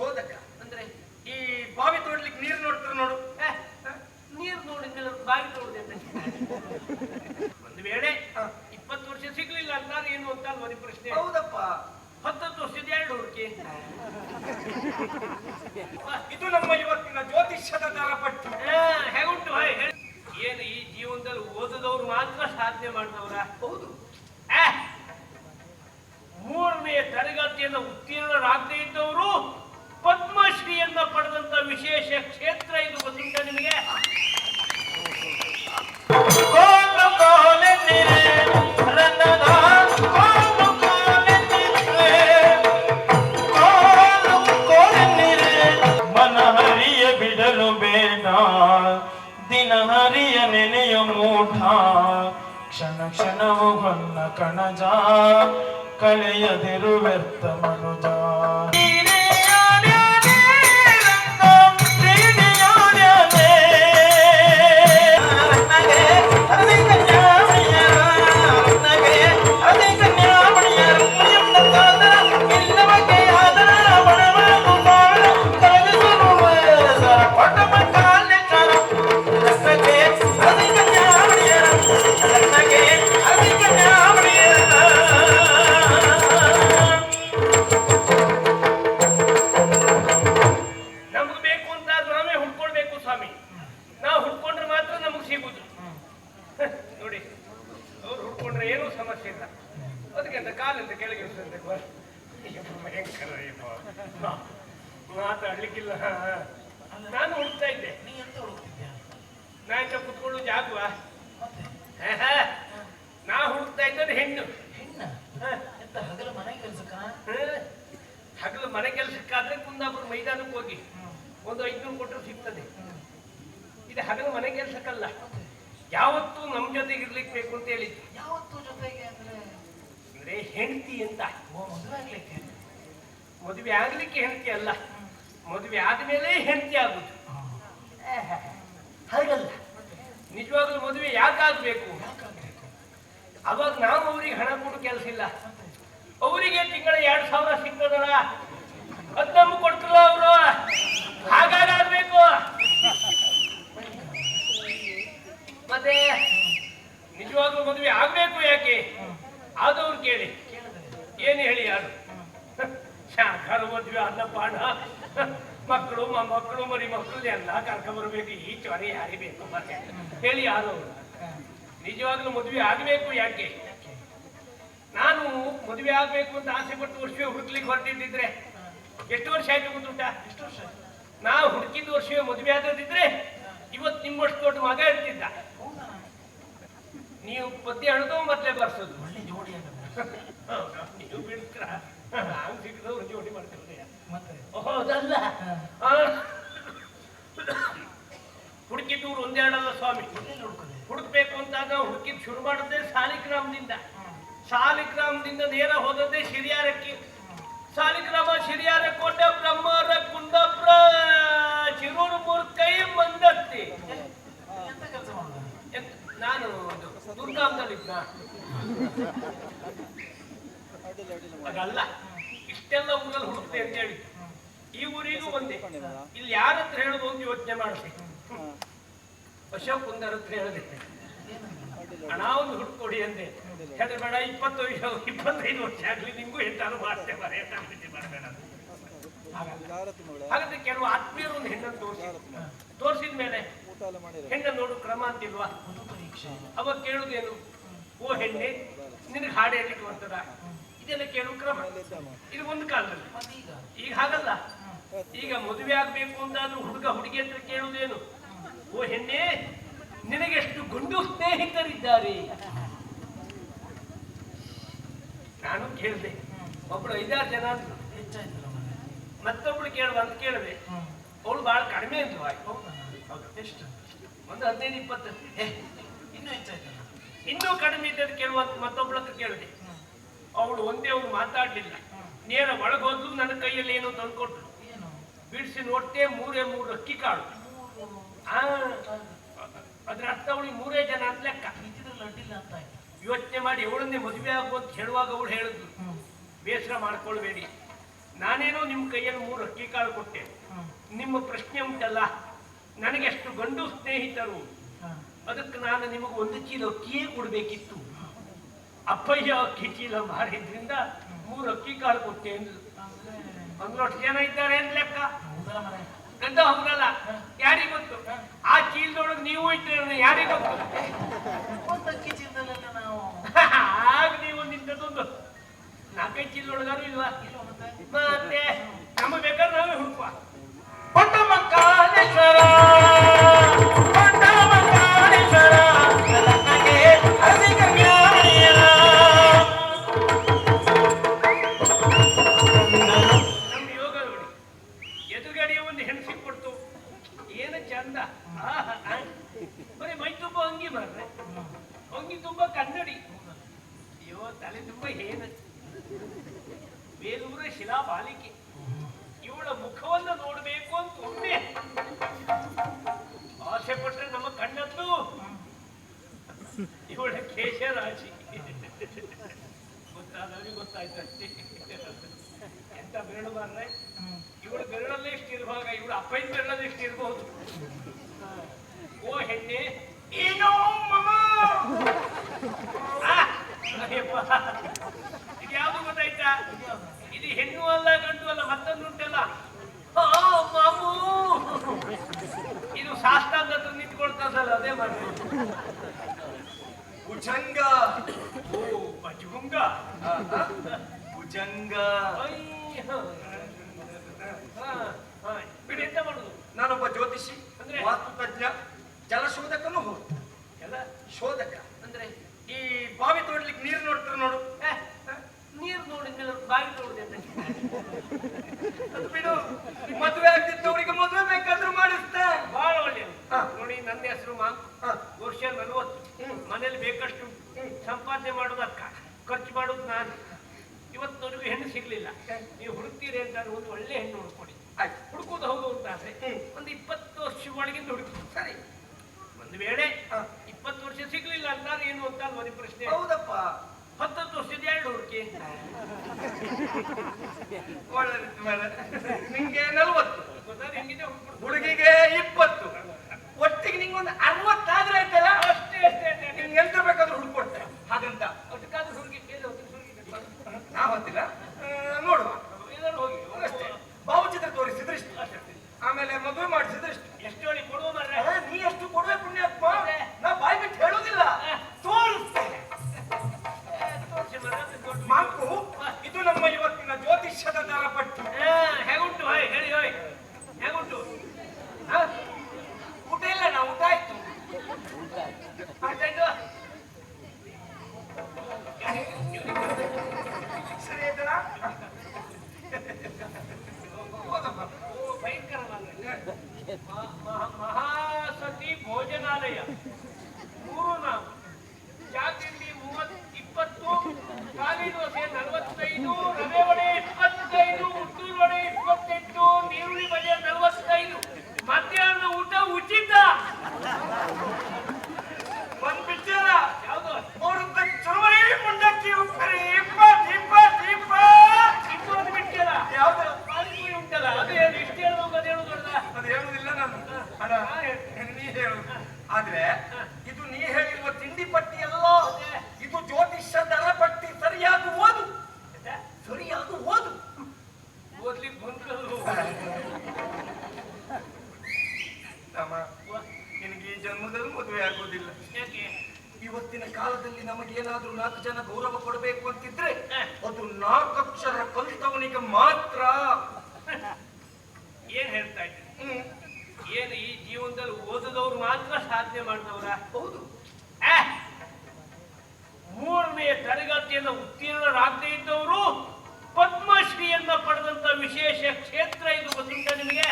ಎಲ್ಲ ಕಳೆಯದಿರು ವ್ಯರ್ಥ ಮನುಜ. ಭಯಂಕರ ಮಾತಾಡ್ಲಿಕ್ಕಿಲ್ಲ. ನಾನು ಹುಡುಕ್ತಾ ಇದ್ದೆ. ನಾ ಇಂತ ಕುತ್ಕೊಳ್ಳೋ ಜಾಗವಾ? ನಾ ಹುಡುಕ್ತಾ ಇದ್ದದ್ದು ಹೆಣ್ಣು. ಎಂತ ಹಗಲು ಮನೆ ಕೆಲಸಕ್ಕಾದ್ರೆ ಕುಂದಾಪುರ ಮೈದಾನಕ್ಕೆ ಹೋಗಿ. ಒಂದು ಐದ್ನೂರು ಕೊಟ್ಟರು ಸಿಗ್ತದೆ. ಇದು ಹಗಲು ಮನೆ ಕೆಲಸಕ್ಕಲ್ಲ. ಯಾವತ್ತೂ ನಮ್ಮ ಜೊತೆಗೆ ಇರ್ಲಿಕ್ಕೆ ಬೇಕು ಅಂತ ಹೇಳಿದ್ದು. ಯಾವತ್ತೂ ಜೊತೆಗೆ ಅಂದ್ರೆ? ಅಂದ್ರೆ ಹೆಂಡತಿ ಅಂತ. ಮದುವೆ ಆಗ್ಲಿಕ್ಕೆ ಮದುವೆ ಆಗ್ಲಿಕ್ಕೆ ಹೆಂಡತಿ ಅಲ್ಲ. ಮದುವೆ ಆದ್ಮೇಲೆ ಹೆಂಡತಿ ಆಗುದು. ಹಾಗಲ್ಲ. ನಿಜವಾಗ್ಲೂ ಮದುವೆ ಯಾಕಾಗ್ಬೇಕು? ಯಾಕಾಗ್ಬೇಕು? ಅವಾಗ ನಾವು ಅವ್ರಿಗೆ ಹಣ ಕೊಡೋ ಕೆಲಸ ಇಲ್ಲ. ಅವರಿಗೆ ತಿಂಗಳ ಎರಡು ಸಾವಿರ ಸಿಗ್ತದಲ್ಲ. ಅದ್ ನಮ್ಗೆ ಕೊಡ್ತಲ್ಲ ಅವರು. ಹಾಗಾಗಬೇಕು ಮತ್ತೆ ನಿಜವಾಗ್ಲೂ ಮದುವೆ ಆಗ್ಬೇಕು ಯಾಕೆ? ಆದವ್ರು ಕೇಳಿ. ಏನು ಹೇಳಿ ಯಾರು? ಶಾಖಾರು ಮದ್ವೆ ಅನ್ನಪಾಣ ಪಾಣ ಮಕ್ಕಳು ಮಕ್ಕಳು ಮರಿ ಮಕ್ಕಳು ಎಲ್ಲ ಕರ್ಕೊಂಡ್ ಬರ್ಬೇಕು ಈ ಚೊರೆ ಯಾರಿಗೆ ಬೇಕು ಮತ್ತೆ? ಹೇಳಿ ಯಾರು ಅವ್ರು? ನಿಜವಾಗ್ಲೂ ಮದುವೆ ಆಗಬೇಕು ಯಾಕೆ? ನಾನು ಮದುವೆ ಆಗ್ಬೇಕು ಅಂತ ಆಸೆ ಪಟ್ಟು ವರ್ಷವೇ ಹುಡುಕ್ಲಿಕ್ಕೆ ಹೊರಟಿದ್ದಿದ್ರೆ ಎಷ್ಟು ವರ್ಷ ಆಯ್ತು ಗೊತ್ತುಂಟ? ಎಷ್ಟು ವರ್ಷ ನಾ ಹುಡುಕಿದ ವರ್ಷವೇ ಮದುವೆ ಆದದಿದ್ರೆ ಇವತ್ತು ನಿಮ್ಮಷ್ಟು ದೊಡ್ಡ ಮಗ ಇರ್ತಿದ್ದ. ನೀವು ಪದ್ಯ ಹಣದ ಮತ್ತೆ ಬರ್ಸೋದು ಒಳ್ಳೆ ಜೋಡಿ ಆಗಲ್ಲ ಹೌದಾ? ನೀವು ಬಿಡ್ತೀರ? ಸಿಕ್ಕಿದವ್ರು ಜೋಡಿ ಮಾಡ್ತೀವಿ ಮತ್ತೆ? ಹೌದಲ್ಲ? ಹಾ. ಹುಡುಕಿದವ್ರು ಒಂದೆರಡಲ್ಲ ಸ್ವಾಮಿ. ಹುಡುಕ್ಬೇಕು ಅಂತಾಗ ಹುಡುಕಿದ್ ಶುರು ಮಾಡಿದ್ದೆ ಸಾಲಿಗ್ರಾಮದಿಂದ. ಸಾಲಿಗ್ರಾಮದಿಂದ ನೇರ ಹೋದದ್ದೇ ಶಿರಿಯಾರಕ್ಕೆ. ಸಾಲಿಗ್ರಾಮ ಶಿರಿಯಾರ ಕೋಟೆ ಬ್ರಹ್ಮರ ಕುಂದಪ್ರ ಶಿರೂರು ಮೂರ್ಕೈ ಮಂದತ್ತಿ ಎಂತ- ನಾನು ದುರ್ಗಾಂದಲ್ಲಿದ್ದ ಅದಲ್ಲ, ಇಷ್ಟೆಲ್ಲ ಊರಲ್ಲಿ ಹುಡುಕ್ತೆ ಅಂತ ಹೇಳಿ. ಈ ಊರಿಗೂ ಒಂದೇ. ಇಲ್ಲಿ ಯಾರ ಹತ್ರ ಹೇಳುದು ಒಂದು ಯೋಚನೆ ಮಾಡಿದೆ ಅಶೋಕ್ ಕುಂದರ್ ಹತ್ರ ಹೇಳಿದೆ. ಹಣ ಒಂದು ಹುಡ್ಕೊಡಿ ಅಂದೆ. ಬೇಡ, ಇಪ್ಪತ್ತು ಇಪ್ಪತ್ತೈದು ವರ್ಷ ಆಗ್ಲಿ, ನಿಮ್ಗೂ ಹೆಚ್ಚಾನು ಮಾಡ್ತೇವೆ ಮಾಡಬೇಡ ಹಾಗಾದ್ರೆ ಕೆಲವು ಆತ್ಮೀಯರು ಒಂದು ಹೆಣ್ಣನ್ನು ತೋರಿಸಿ. ತೋರಿಸಿದ ಮೇಲೆ ಹೆಣ್ಣನ್ನು ನೋಡು, ಕ್ರಮ ಅಂತಿಲ್ವಾ? ಅವಾಗ ಕೇಳುದೇನು ಓ, ಹೆಣ್ಣೆ, ನಿನಗೆ ಹಾಡು ಹೇಳಲಿಕ್ಕೆ ಬರ್ತದ? ಇದೆಲ್ಲ ಕೇಳುವ ಕ್ರಮ ಇದು ಒಂದು ಕಾಲದಲ್ಲಿ. ಈಗ ಹಾಗಲ್ಲ. ಈಗ ಮದುವೆ ಆಗ್ಬೇಕು ಅಂತಾದ್ರೂ ಹುಡುಗ ಹುಡುಗಿ ಹತ್ರ ಕೇಳುವುದೇನು? ಓ ಹೆಣ್ಣೆ, ನಿನಗೆಷ್ಟು ಗುಂಡು ಸ್ನೇಹಿತರಿದ್ದಾರೆ. ನಾನು ಕೇಳಿದೆ. ಒಬ್ಳು ಐದಾರು ಜನ ಮತ್ತೊಬ್ಳು ಕೇಳುವ ಅಂತ ಕೇಳಿದೆ. ಅವಳು ಬಹಳ ಕಡಿಮೆ ಇದ್ರು ಆಯ್ತು. ಎಷ್ಟು? ಒಂದು ಹದಿನೈದು, ಇಪ್ಪತ್ತು. ಇನ್ನೂ ಹೆಚ್ಚಾಯ್ತಲ್ಲ. ಇನ್ನೂ ಕಡಿಮೆ ಇದ್ದದ್ದು ಕೇಳುವ ಮತ್ತೊಬ್ಳ ಕೇಳಿದೆ. ಅವಳು ಒಂದೇ ಒಂದು ಮಾತಾಡ್ಲಿಲ್ಲ. ನೇರ ಒಳಗೋದ್ಲು ನನ್ನ ಕೈಯಲ್ಲಿ ಏನೋ ತಂದ್ಕೊಟ್ರು ಬಿಡಿಸಿ ನೋಡ್ತೆ ಮೂರೇ ಮೂರು ಅಕ್ಕಿ ಕಾಳು. ಅದ್ರ ಅರ್ಥ ಅವಳಿಗೆ ಮೂರೇ ಜನ ಅಂತ ಲೆಕ್ಕ. ಯೋಚನೆ ಮಾಡಿ ಅವಳನ್ನೇ ಮದುವೆ ಆಗು ಅಂತ ಹೇಳುವಾಗ ಅವಳು ಹೇಳಿದ್ಲು. ಬೇಸರ ಮಾಡ್ಕೊಳ್ಬೇಡಿ. ನಾನೇನೋ ನಿಮ್ಮ ಕೈಯಲ್ಲಿ ಮೂರು ಅಕ್ಕಿ ಕಾಳು ಕೊಟ್ಟೆ. ನಿಮ್ಮ ಪ್ರಶ್ನೆ ಉಂಟಲ್ಲ ನನಗೆಷ್ಟು ಗಂಡು ಸ್ನೇಹಿತರು. ಅದಕ್ಕೆ ನಾನು ನಿಮಗೆ ಒಂದು ಚೀಲ ಅಕ್ಕಿಯೇ ಕೊಡಬೇಕಿತ್ತು. ಅಪ್ಪಯ್ಯ ಅಕ್ಕಿ ಚೀಲ ಮಾರಿದ್ರಿಂದ ಮೂರು ಅಕ್ಕಿ ಕಾಳು ಕೊಟ್ಟೆ ಅಂದ್ರು ಅಂದ್ರೆ ಒಂದಷ್ಟು ಜನ ಇದ್ದಾರೆ ಅಂತ ಲೆಕ್ಕ. ಗಂಡ ಅಂತ ಯಾರಿಗ್ ಗೊತ್ತು? ಆ ಚೀಲದೊಳಗೆ ನೀವು ಇದ್ದೀರ ಯಾರಿಗ್ ಗೊತ್ತು? ಒಂದು ಅಕ್ಕಿ ಚೀಲದಲ್ಲೆಲ್ಲ ನಾವು. ಆಗ ನೀವು ನಿಂತದೊಂದು. ನಾಲ್ಕೈದು ಚೀಲದೊಳಗಾರು ಇಲ್ವಾ? ಮತ್ತೆ ನಮಗೆ ಬೇಕಾದ್ರೆ ನಾವೇ ಹುಡುಕುವ. ಪಟ್ಟಮಕಾಲೇಶ್ವರ ಒಂದು ಹೆಣ್ಣು ಕೊಡ್ತು. ಏನು ಚಂದ? ಬರೀ ಮೈ ತುಂಬ ಅಂಗಿ ಮಾಡ್ರೆ ಅಂಗಿ ತುಂಬ ಕನ್ನಡಿ. ಅಯ್ಯೋ, ತಲೆ ತುಂಬ ಏನು ಬೇಲೂರ ಶಿಲಾ ಬಾಲಿಕೆ. ಇವಳ ಮುಖವನ್ನು ನೋಡಬೇಕು ಅಂತ ಒಮ್ಮೆ. ಆಸೆ ಪಟ್ರೆ ನಮ್ಮ ಕಣ್ಣದ್ದು. ಇವಳ ಕೇಶರಾಶಿ. ಗೊತ್ತಾದವ್ರಿಗೆ ಗೊತ್ತಾಯ್ತಷ್ಟೇ. ಎಂತ ಬೇಡ ಮಾರ್ರೆ? ಇವಳ ಬೆರಳಲ್ಲೇ ಇಷ್ಟು ಇರುವಾಗ ಇವಳ ಅಪ್ಪನ ಬೆರಳಲ್ಲಿ ಇಷ್ಟು ಇರಬಹುದು ಓ ಹೆಣ್ಣೆ ಏನೋ ಮಮ ಆ, ಅಯ್ಯಪ್ಪ. ಇದು ಯಾವ್ದು ಗೊತ್ತಾಯ್ತಾ ಇದು ಹೆಣ್ಣು ಅಲ್ಲ ಗಂಡು ಅಲ್ಲ ಮತ್ತೊಂದು ಉಂಟಲ್ಲ ಆ, ಮಾಮೂ ಇದು ಶಾಸ್ತ್ರಾಂಗ ಹತ್ರ ನಿಂತ್ಕೊಳ್ತದಲ್ಲ ಅದೇ ಮಾಡ್ಬೇಕು ಭುಜಂಗ ಓ ಭಜುಂಗ ಭುಜಂಗ ಅಯ್ಯ. ಹಾ, ಹಾ. ಬಿಡಿ ಎಂತ ಮಾಡುದು ನಾನೊಬ್ಬ ಜ್ಯೋತಿಷಿ ಅಂದ್ರೆ? ವಾಸ್ತುತಜ್ಞ ಜಲಶೋಧಕನು ಹೌದು ಎಲ್ಲ ಶೋಧಕ ಅಂದ್ರೆ ಈ ಬಾವಿ ತೋಡ್ಲಿಕ್ಕೆ ನೀರು ನೋಡ್ತಾರೆ ನೋಡು ಏ, ನೀರು ನೋಡಿದ್ಮೇಲೆ ಬಾವಿ ನೋಡಿದೆ ಅಂತ ಅದು ಬಿಡು ಮದುವೆ ಆಗ್ತಿದ್ದವರಿಗೆ ಮದುವೆ ಬೇಕಾದ್ರೂ ಮಾಡಿಸ್ತಾ ಬಹಳ ಒಳ್ಳೆಯದು ಹಾ. ನೋಡಿ ನನ್ನ ಹೆಸರು ಮಾಂಕು ಹಾ. ವರ್ಷ ನಲವತ್ತು ಮನೇಲಿ ಬೇಕಷ್ಟು ಸಂಪಾದನೆ ಮಾಡೋದಕ್ಕ ಖರ್ಚು ಮಾಡೋದು ನಾನು ಇವತ್ತಿನವರೆಗೂ ಹೆಣ್ಣು ಸಿಗ್ಲಿಲ್ಲ ನೀವು ಹುಡುಕ್ತೀರಿ ಅಂತ ಒಂದು ಒಳ್ಳೆ ಹೆಣ್ಣು ಹುಡ್ಕೊಡಿ ಆಯ್ತು ಹುಡುಕೋದು ಹೌದು ಅಂತ ಆದ್ರೆ ಹ್ಮ್. ಒಂದು ಇಪ್ಪತ್ತು ವರ್ಷ ಒಳಗಿಂದ ಹುಡುಕಿ ಸರಿ ಒಂದು ವೇಳೆ ಹಾ. ಇಪ್ಪತ್ತು ವರ್ಷ ಸಿಗ್ಲಿಲ್ಲ ಅಂತಾರೆ ಏನು ಅಂತ ಅಲ್ವಾ ಪ್ರಶ್ನೆ ಹೌದಪ್ಪ ಹತ್ತತ್ತು ವರ್ಷದ ಎರಡು ಹುಡುಕಿ ಒಳ್ಳೆದಿತ್ತು ಮೇಲೆ ನಿಂಗೆ ನಲ್ವತ್ತು ಹುಡುಗಿಗೆ ಇಪ್ಪತ್ತು. ಒಟ್ಟಿಗೆ ನಿಂಗೊಂದು ಮಾತ್ರ. ಏನ್ ಹೇಳ್ತಾ ಇದ್ದೀನಿ ಏನು ಈ ಜೀವನದಲ್ಲಿ ಓದಿದವ್ರು ಮಾತ್ರ ಸಾಧನೆ ಮಾಡಿದವ್ರ? ಹೌದು. ಮೂರನೆಯ ತರಗತಿಯನ್ನ ಉತ್ತೀರ್ಣರಾಗದೇ ಇದ್ದವರು ಪದ್ಮಶ್ರೀಯನ್ನ ಪಡೆದಂತ ವಿಶೇಷ ಕ್ಷೇತ್ರ ಇದು ಗೊತ್ತುಂಟ ನಿಮಗೆ?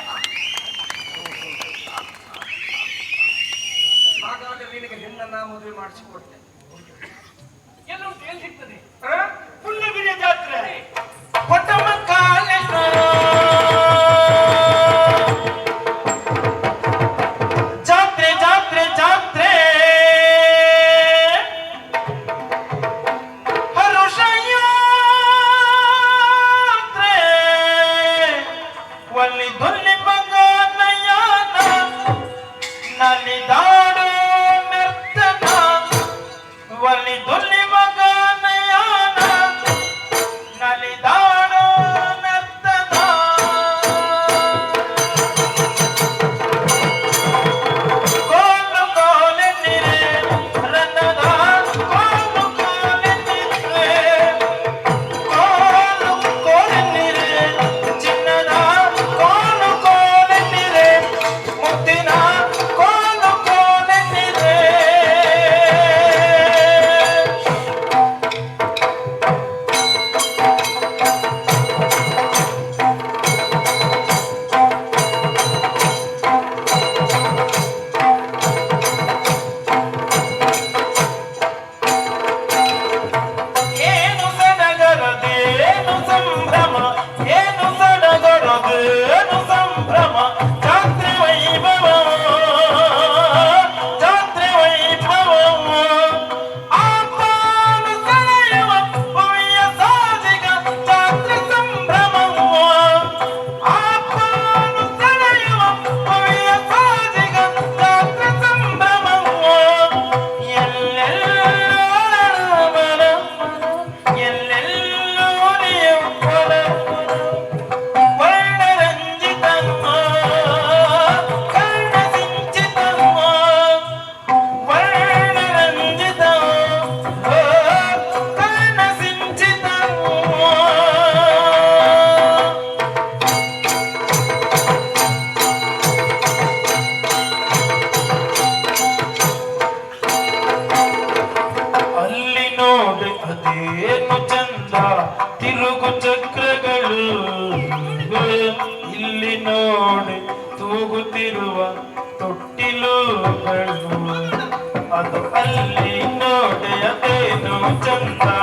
ಹಾಗಾದ್ರೆ ನಿನಗೆ ಮದುವೆ ಮಾಡಿಸಿಕೊಡ್ತೇನೆ. ಎಲ್ಲರೂ ಎಲ್ಲಿ ಸಿಗ್ತದೆ. ಜಾತ್ರೆ. పొట్టమ్మ కాలేశ్వర Don't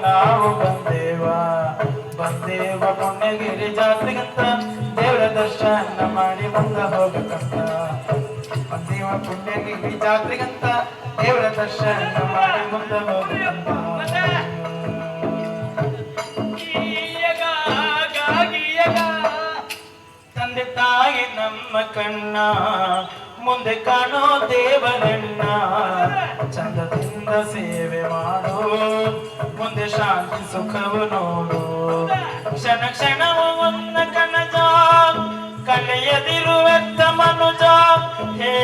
ನಾವು ಬಂದೇವ ಬಂದೇವ ಪುಣ್ಯಗಿರಿ ಜಾತ್ರೆಗಂತ. ದೇವರ ದರ್ಶನ ಮಾಡಿ ಬಂದ ಹೋಗಕಂತ. ಬಂದೇವ ಪುಣ್ಯಗಿರಿ ಜಾತ್ರೆಗಂತ, ದೇವರ ದರ್ಶನ ಮಾಡಿ ಬಂದ ಹೋಗಕಂತ. ತಾಯಿ ನಮ್ಮ ಕಣ್ಣ, ಮುಂದೆ ಕಾಣೋ ದೇವರಣ್ಣ. ಚಂದದಿಂದ ಸೇವೆ ಮಾಡೋ, ಮುಂದೆ ಶಾಂತಿ ಸುಖವು ನೋಡು. ಕ್ಷಣ ಕ್ಷಣವು ಒಂದ ಕಣಜ ಕಲೆಯದಿರುವ ಮನುಜ ಹೇ.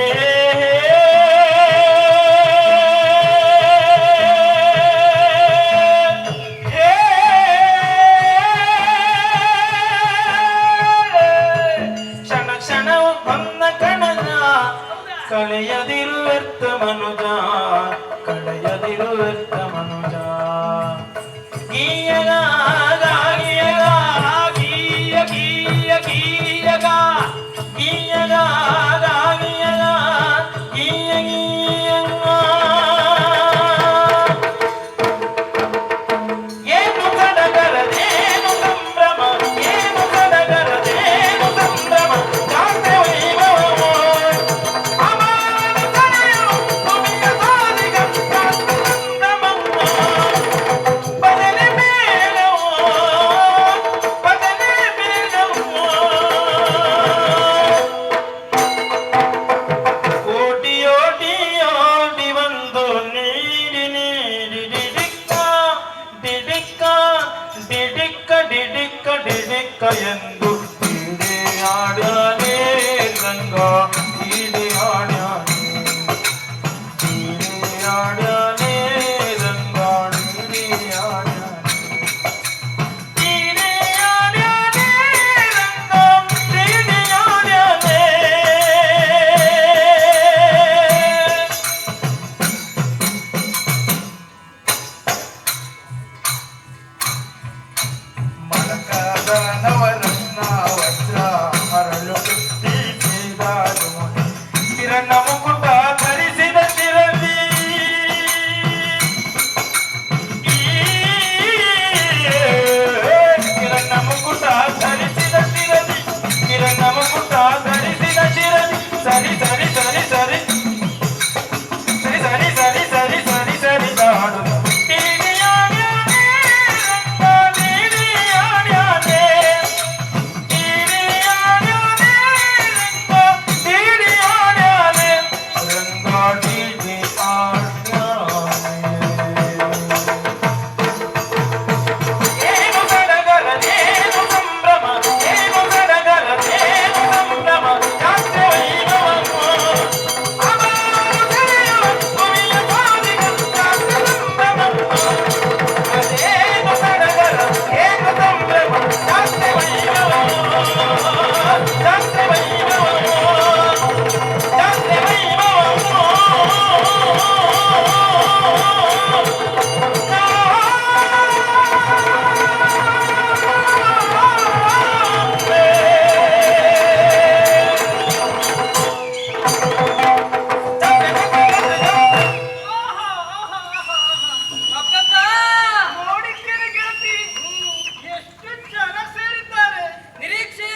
ಕಳೆಯದಿರುವೆತ್ತ ಮನುಜಾ.